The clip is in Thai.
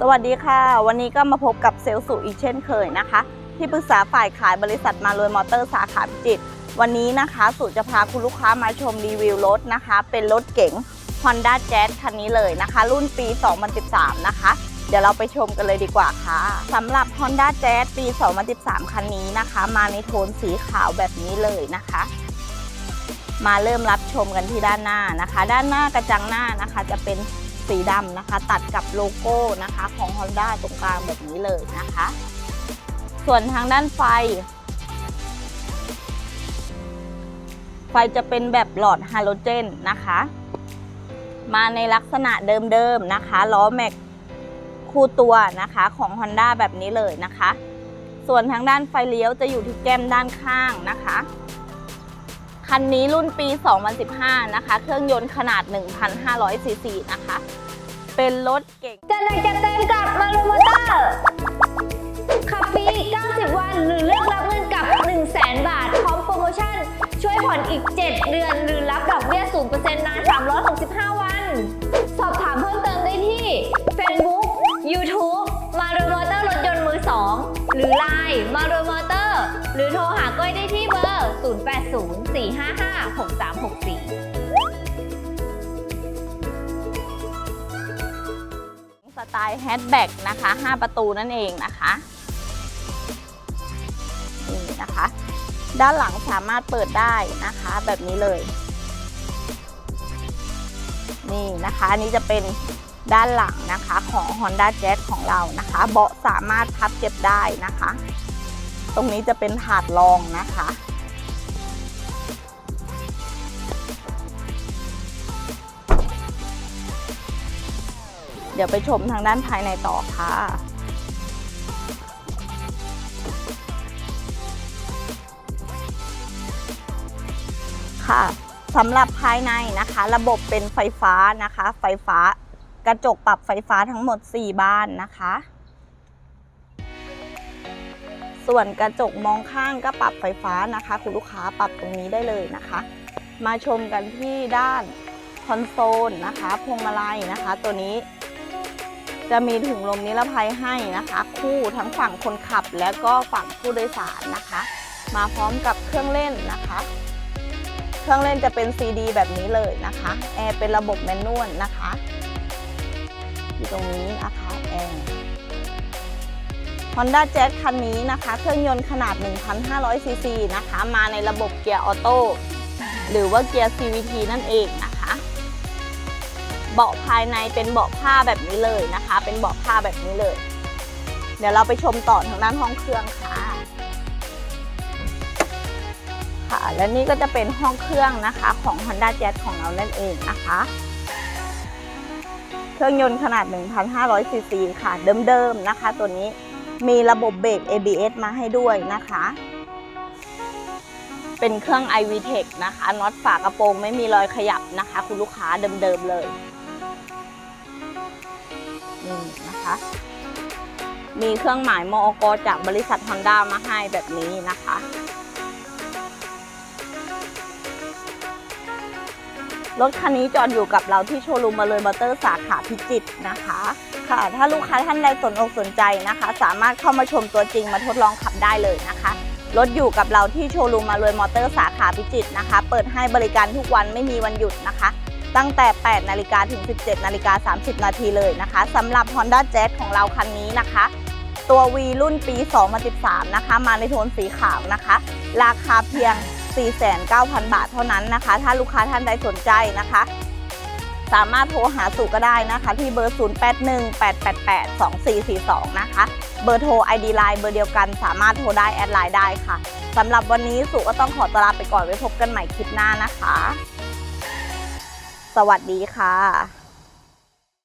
สวัสดีค่ะ วันนี้ก็มาพบกับเซลสุอีกเช่นเคยนะคะ ที่ปรึกษาฝ่ายขายบริษัทมารวยมอเตอร์สาขาพิจิตรวันนี้นะคะสุจะพาคุณลูกค้ามาชมรีวิวรถนะคะ เป็นรถเก๋ง Honda Jazz คันนี้เลยนะคะ รุ่นปี 2013 นะคะ เดี๋ยวเราไปชมกันเลยดีกว่าค่ะสำหรับ Honda Jazz ปี 2013 คันนี้นะคะ มาในโทนสีขาวแบบนี้เลยนะคะ มาเริ่มรับชมกันที่ด้านหน้านะคะ ด้านหน้ากระจังหน้านะคะจะเป็น สีดำนะคะ ตัดกับโลโก้นะคะของ Honda ตรงกลางแบบนี้เลยนะคะ ส่วนทางด้านไฟ ไฟจะเป็นแบบหลอดฮาโลเจนนะคะ มาในลักษณะเดิมๆนะคะล้อแม็กคู่ตัวนะคะของ Honda แบบนี้เลยนะคะ ส่วนทางด้านไฟเลี้ยวจะอยู่ที่แก้มด้านข้างนะคะ คันนี้รุ่นปี 2015 นะคะ เครื่องยนต์ขนาด 1,500ซีซีนะคะ เป็นรถเก่งจะไหนจะเต็มกับมารูมอเตอร์ขับฟรี90 วัน หรือเลือกรับเงินกับ 1 0 0 0 0แบาท พร้อมโปรโมชั่น ช่วยผ่อนอีก 7 เดือน หรือรับดอกเบี้ย 0%นาน 365 วัน สอบถามเพิ่มเติมได้ที่ Facebook YouTube มารูมอเตอร์รถยนต์มือ 2 หรือ Line มารูมอเตอร์ หรือโทร 0804556364 สไตล์แฮชแบ็กนะคะ 5 ประตูนั่นเองนะคะนี่นะคะ ด้านหลังสามารถเปิดได้นะคะ แบบนี้เลย นี่นะคะอันนี้จะเป็นด้านหลังนะคะของ Honda Jazz ของเรานะคะ เบาะสามารถพับเก็บได้นะคะ ตรงนี้จะเป็นถาดรองนะคะ เดี๋ยวไปชมทางด้านภายในต่อค่ะค่ะสำหรับภายในนะคะ ระบบเป็นไฟฟ้านะคะ ไฟฟ้ากระจกปรับไฟฟ้าทั้งหมด 4 บ้านนะคะ ส่วนกระจกมองข้างก็ปรับไฟฟ้านะคะ คุณลูกค้าปรับตรงนี้ได้เลยนะคะ มาชมกันที่ด้านคอนโซลนะคะพวงมาลัยนะคะ ตัวนี้ จะมีถุงลมนิรภัยให้นะคะ คู่ทั้งฝั่งคนขับและก็ฝั่งผู้โดยสารนะคะ มาพร้อมกับเครื่องเล่นนะคะ เครื่องเล่นจะเป็นซีดีแบบนี้เลยนะคะแอร์เป็นระบบแมนนวลนะคะอยู่ตรงนี้นะคะแอร์ Honda Jazz คันนี้นะคะ เครื่องยนต์ขนาด 1,500ซีซีนะคะ มาในระบบเกียร์ออโต้หรือว่าเกียร์ CVT นั่นเองนะ เบาะภายในเป็นเบาะผ้าแบบนี้เลยนะคะ เป็นเบาะผ้าแบบนี้เลย เดี๋ยวเราไปชมต่อทางด้านห้องเครื่องค่ะ ค่ะ และนี่ก็จะเป็นห้องเครื่องนะคะของ Honda Jazz ของเรานั่นเองนะคะ เครื่องยนต์ขนาด 1,500ซีซีค่ะ เดิมๆนะคะ ตัวนี้มีระบบเบรก ABS มาให้ด้วยนะคะ เป็นเครื่อง iVTEC นะคะน็อตฝากระโปรงไม่มีรอยขยับนะคะ คุณลูกค้าเดิมๆเลย นี่นะคะ มีเครื่องหมายมอกจากบริษัท Honda มาให้แบบนี้นะคะรถคันนี้จอดอยู่กับเราที่โชว์รูมมาเลยมอเตอร์สาขาพิจิตรนะคะ ค่ะ ถ้าลูกค้าท่านใดสนอกสนใจนะคะ สามารถเข้ามาชมตัวจริงมาทดลองขับได้เลยนะคะรถอยู่กับเราที่โชว์รูมมาเลยมอเตอร์สาขาพิจิตรนะคะ เปิดให้บริการทุกวันไม่มีวันหยุดนะคะ ตั้งแต่ 8 นาฬิกาถึง 17 นาฬิกา 30 นาทีเลยนะคะสำหรับ Honda Jazz ของเราคันนี้นะคะ ตัว V รุ่นปี 2013 นะคะ มาในโทนสีขาวนะคะ ราคาเพียง 49,000 บาทเท่านั้นนะคะ ถ้าลูกค้าท่านใดสนใจนะคะ สามารถโทรหาสู่ก็ได้นะคะ ที่เบอร์ 0818882442 นะคะ เบอร์โทร ID Line เบอร์เดียวกันสามารถโทรได้แอดไลน์ได้ค่ะสำหรับวันนี้สุก็ต้องขอตลาไปก่อนไว้พบกันใหม่คลิปหน้านะคะ สวัสดีค่ะ